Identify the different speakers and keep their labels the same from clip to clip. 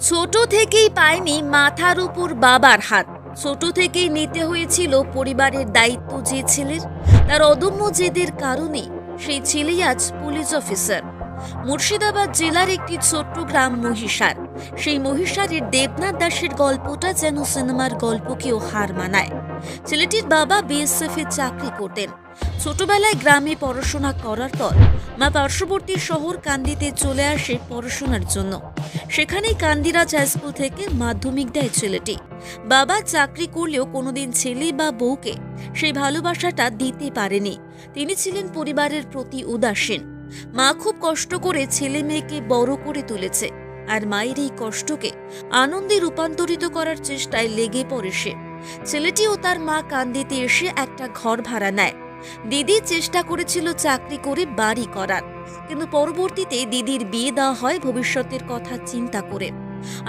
Speaker 1: ছোট থেকেই পায়নি মাথার উপর বাবার হাত। ছোট থেকেই নিতে হয়েছিল পরিবারের দায়িত্ব যে ছেলের, তার অদম্য জেদের কারণে সেই ছেলেই আজ পুলিশ অফিসার। মুর্শিদাবাদ জেলার একটি ছোট্ট গ্রাম মহিষার। সেই মহিষারের দেবনাথ দাসের গল্পটা যেন সিনেমার গল্পকেও হার মানায়। ছেলেটির বাবা বিএসএফ এ চাকরি করতেন। ছোটবেলায় গ্রামে পড়াশোনা করার পর মা পার্শ্ববর্তী শহর কান্দিতে চলে আসে পড়াশোনার জন্য। সেখানেই কান্দিরাজ হাইস্কুল থেকে মাধ্যমিক দেয় ছেলেটি। বাবা চাকরি করলেও কোনোদিন ছেলে বা বউকে সেই ভালোবাসাটা দিতে পারেনি। তিনি ছিলেন পরিবারের প্রতি উদাসীন। মা খুব কষ্ট করে ছেলে মেয়েকে বড় করে তুলেছে। আর মায়ের এই কষ্টকে আনন্দে রূপান্তরিত করার চেষ্টায় লেগে পড়ে সে। ছেলেটি ও তার মা কান্দিতে এসে একটা ঘর ভাড়া নেয়। দিদি চেষ্টা করেছিল চাকরি করে বাড়ি করার, কিন্তু পরবর্তীতে দিদির বিয়ে দেওয়া হয় ভবিষ্যতের কথা চিন্তা করে।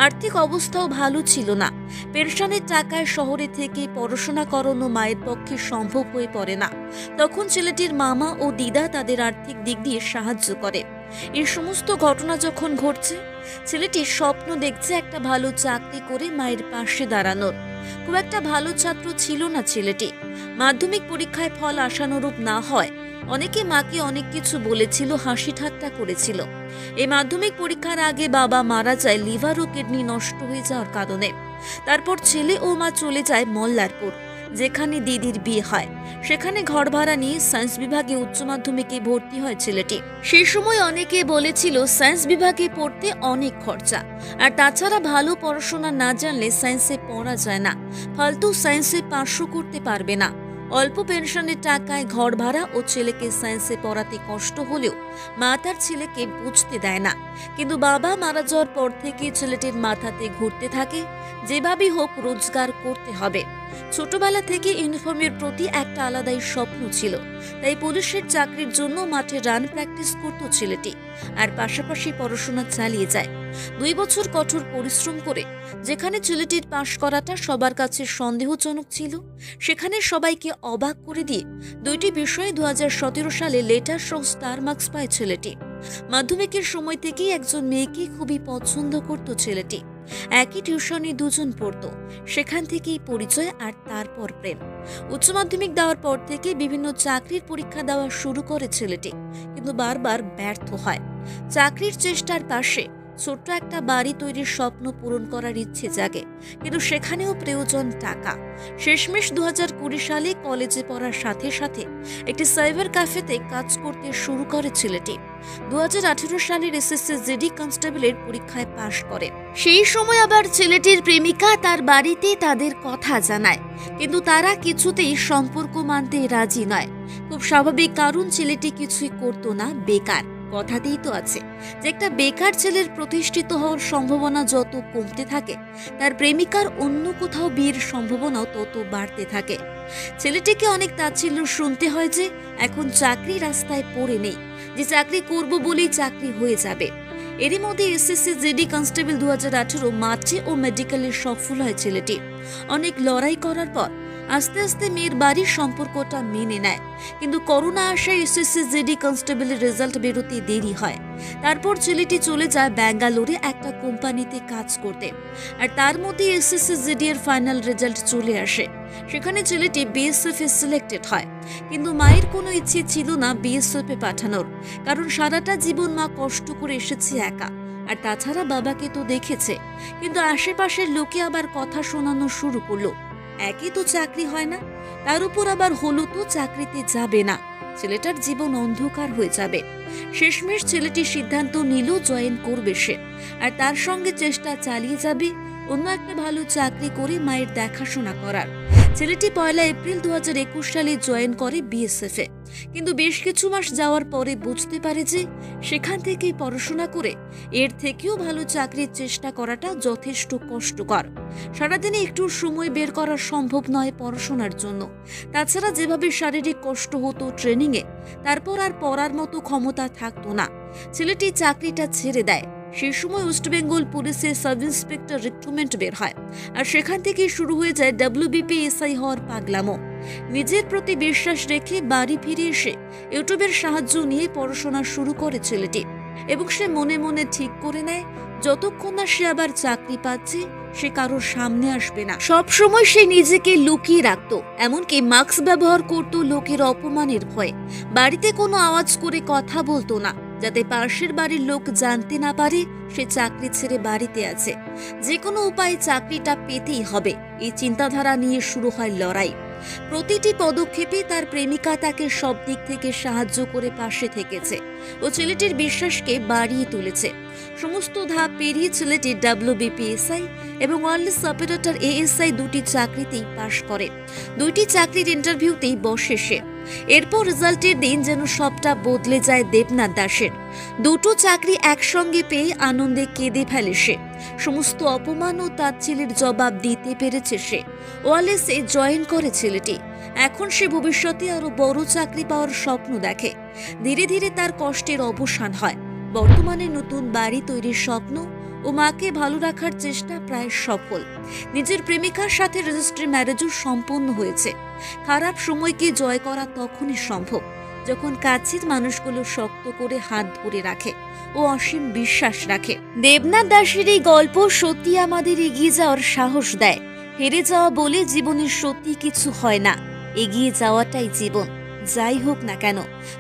Speaker 1: আর্থিক অবস্থাও ভালো ছিল না। পেনশনের টাকায় শহরে থেকে পড়াশোনা করানো মায়ের পক্ষে সম্ভব হয়ে পড়ে না। তখন ছেলেটির মামা ও দিদা তাদের আর্থিক দিক দিয়ে সাহায্য করে। এই সমস্ত ঘটনা যখন ঘটছে ছেলেটি স্বপ্ন দেখছে একটা ভালো চাকরি করে মায়ের পাশে দাঁড়ানোর। খুব একটা ভালো ছাত্র ছিল না ছেলেটি। মাধ্যমিক পরীক্ষায় ফল আশানুরূপ না হয়, অনেকে মাকে অনেক কিছু বলেছিল, হাসি ঠাট্টা করেছিল। এই মাধ্যমিক পরীক্ষার আগে বাবা মারা যায়, লিভার ও কিডনি নষ্ট হয়ে যাওয়ার কারণে। তারপর ছেলে ও মা চলে যায় মল্লারপুর। যেখানে দিদির বিয়ে হয়। সেখানে ঘর ভাড়া নিয়ে সায়েন্স বিভাগে উচ্চ মাধ্যমিকে ভর্তি হয় ছেলেটি। সেই সময় অনেকে বলেছিল সায়েন্স বিভাগে পড়তে অনেক খরচা। আর তাছাড়া ভালো পড়াশোনা না জানলে সায়েন্সে পড়া যায় না। ফালতু সায়েন্সে পাশও করতে পারবে না। অল্প পেনশনের টাকায় ঘর ভাড়া ও ছেলেকে সায়েন্সে পড়াতে কষ্ট হলেও মা তার ছেলেকে বুঝতে দেয় না। কিন্তু বাবা মারা যাওয়ার পর থেকে ছেলেটির মাথাতে ঘুরতে থাকে, যেভাবেই হোক রোজগার করতে হবে। ছোটবেলা থেকে ইউনিফর্মের প্রতি একটা আলাদাই স্বপ্ন ছিল, তাই পুলিশের চাকরির জন্য মাঠে রান প্র্যাকটিস করত ছেলেটি। আর পাশাপাশি পড়াশোনা চালিয়ে যায়। দুই বছর কঠোর পরিশ্রম করে যেখানে ছেলেটির পাশ করাটা সবার কাছে সন্দেহজনক ছিল, সেখানে সবাইকে অবাক করে দিয়ে দুইটি বিষয়ে দু হাজার সতেরো সালে লেটার সহ স্টার মার্কস পায় ছেলেটি। মাধ্যমিকের সময় থেকেই একজন মেয়েকে খুবই পছন্দ করত ছেলেটি। একই টিউশনে দুজন পড়ত। সেখান থেকেই পরিচয় আর তারপর প্রেম। উচ্চ মাধ্যমিক দেওয়ার পর থেকে বিভিন্ন চাকরির পরীক্ষা দেওয়া শুরু করে ছেলেটি, কিন্তু বারবার ব্যর্থ হয়। চাকরির চেষ্টার পাশে ছোট্ট একটা বাড়ি তৈরির স্বপ্ন পূরণ করার ইচ্ছে জাগে, কিন্তু সেখানেও প্রয়োজন টাকা। শেষমেশ দু হাজার কুড়ি সালে কলেজে পড়ার সাথে সাথে একটি সাইবার ক্যাফেতে কাজ করতে শুরু করে ছেলেটি। দু হাজার আঠেরো সালের এসএসসি জিডি কনস্টেবলের পরীক্ষায় পাশ করে। সেই সময় আবার ছেলেটির প্রেমিকা তার বাড়িতে তাদের কথা জানায়, কিন্তু তারা কিছুতেই সম্পর্ক মানতে রাজি নয়। খুব স্বাভাবিক কারণ ছেলেটি কিছুই করতো না, বেকার। কথাতেই তো আছে যে একটা বেকার ছেলের প্রতিষ্ঠিত হওয়ার সম্ভাবনা যত কমতে থাকে, তার প্রেমিকার অন্য কোথাও বিয়ের সম্ভাবনাও তত বাড়তে থাকে। ছেলেটিকে অনেক তাচ্ছিল্য শুনতে হয় যে এখন চাকরি রাস্তায় পড়ে নেই, যে চাকরি করব বলেই চাকরি হয়ে যাবে। এরই মধ্যে এসএসসি জেডি কনস্টেবল দু হাজার আঠেরো মাঠে ও মেডিকেলে সফল হয় ছেলেটি। অনেক লড়াই করার পর আস্তে আস্তে মেয়ের বাড়ির সম্পর্কটা মেনে নেয়। কিন্তু করোনা আসায় এসএসসি জিডি কনস্টেবলের রেজাল্ট বেরোতে দেরি হয়। তারপর ছেলেটি চলে যায় ব্যাঙ্গালোরে একটা কোম্পানিতে কাজ করতে। আর তার মধ্যে এসএসসি জিডি এর ফাইনাল রেজাল্ট চলে আসে। সেখানে ছেলেটি বিএসএফ এ সিলেক্টেড হয়। কিন্তু মায়ের কোনো ইচ্ছে ছিল না বিএসএফ এ পাঠানোর। কারণ সারাটা জীবন মা কষ্ট করে এসেছে একা। আর তাছাড়া বাবাকে তো দেখেছে। কিন্তু আশেপাশের লোকে আবার কথা শোনানো শুরু করল। একই তো চাকরি হয় না, তার উপর আবার হলো তো চাকরিতে যাবে না। ছেলেটার জীবন অন্ধকার হয়ে যাবে। শেষমেশ ছেলেটি সিদ্ধান্ত নিল জয়েন করবে সে। আর তার সঙ্গে চেষ্টা চালিয়ে যাবে অন্য একটা ভালো চাকরি করে মায়ের দেখাশোনা করার। ছেলেটি পয়লা এপ্রিল দুহাজার একুশ সালে জয়েন করে বিএসএফ এ কিন্তু বেশ কিছু মাস যাওয়ার পরে বুঝতে পারে যে সেখান থেকেই পড়াশোনা করে এর থেকেও ভালো চাকরির চেষ্টা করাটা যথেষ্ট কষ্টকর। সারাদিনে একটু সময় বের করা সম্ভব নয় পড়াশোনার জন্য। তাছাড়া যেভাবে শারীরিক কষ্ট হতো ট্রেনিংয়ে তারপর আর পড়ার মতো ক্ষমতা থাকতো না। ছেলেটি চাকরিটা ছেড়ে দেয়। সেই সময় ওয়েস্টবেঙ্গল পুলিশের সাব ইন্সপেক্টর রিক্রুটমেন্ট বের হয় আর সেখান থেকেই শুরু হয়ে যায় ডাব্লিউবিপি এসআই হওয়ার পাগলামো। নিজের প্রতি বিশ্বাস রেখে বাড়ি ফিরে এসে ইউটিউবের সাহায্য নিয়ে পড়াশোনা শুরু করে ছেলেটি এবং সে মনে মনে ঠিক করে নেয়, যতক্ষণ না সে আবার চাকরি পাচ্ছে, সে কারোর সামনে আসবে না। সব সময় সে নিজেকে লুকিয়ে রাখত, এমনকি মাস্ক ব্যবহার করত লোকের অপমানের ভয়ে। বাড়িতে কোনো আওয়াজ করে কথা বলতো না। যাতে পাশের বাড়ির লোক জানতে না পারে, সে চাকরি ছেড়ে বাড়িতে আছে। যে কোনো উপায়ে চাকরিটা পেতেই হবে। এই চিন্তাধারা নিয়ে শুরু হয় লড়াই। প্রতিটি পদক্ষেপে তার প্রেমিকা তাকে সব দিক থেকে সাহায্য করে পাশে থেকেছে ও ছেলেটির বিশ্বাসকে বাড়িয়ে তুলেছে। সমস্ত ধাপ পেরিয়ে ছেলেটি ডাব্লিউবিপিএসআই এবং ওয়ারলেস অপারেটর এএসআই দুটি চাকরিতেই পাশ করে। দুইটি চাকরির ইন্টারভিউতেই বসে সে। এরপর রেজাল্টের দিন যেন সবটা বদলে যায় দেবনাথ দাসের। দুটো চাকরি একসঙ্গে পেয়ে আনন্দে কেঁদে ফেলে সে। সমস্ত অপমান ও তাচ্ছিলের জবাব দিতে পেরেছে সে। ওয়ালেসে জয়েন করে ছেলেটি। এখন সে ভবিষ্যতে আরও বড় চাকরি পাওয়ার স্বপ্ন দেখে। ধীরে ধীরে তার কষ্টের অবসান হয়। বর্তমানে নতুন বাড়ি তৈরির স্বপ্ন ও মাকে ভালো রাখার চেষ্টা প্রায় সফল। নিজের প্রেমিকার সাথে রেজিস্ট্রি ম্যারেজও সম্পন্ন হয়েছে। খারাপ সময়কে জয় করা তখনই সম্ভব, যখন কাছের মানুষগুলো শক্ত করে হাত ধরে রাখে ও অসীম বিশ্বাস রাখে। দেবনাথ দাসের এই গল্প সত্যি আমাদের এগিয়ে যাওয়ার সাহস দেয়। হেরে যাওয়া বলে জীবনের সত্যি কিছু হয় না। এগিয়ে যাওয়াটাই জীবন। যাই হোক না কেন,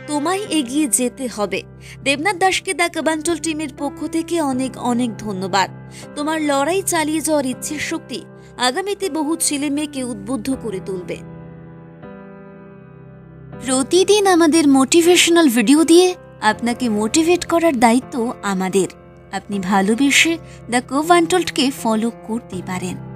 Speaker 1: তোমায় এগিয়ে যেতে হবে। দেবনাথ দাসকে দ্য কাবান্টল টিমের পক্ষ থেকে অনেক অনেক ধন্যবাদ। তোমার লড়াই চালিয়ে যাওয়ার ইচ্ছের শক্তি আগামীতে বহু ছেলে মেয়েকে উদ্বুদ্ধ করে তুলবে। প্রতিদিন আমাদের মোটিভেশনাল ভিডিও দিয়ে আপনাকে মোটিভেট করার দায়িত্ব আমাদের। আপনি ভালোবেসে দ্য কোভান্টলকে ফলো করতে পারেন।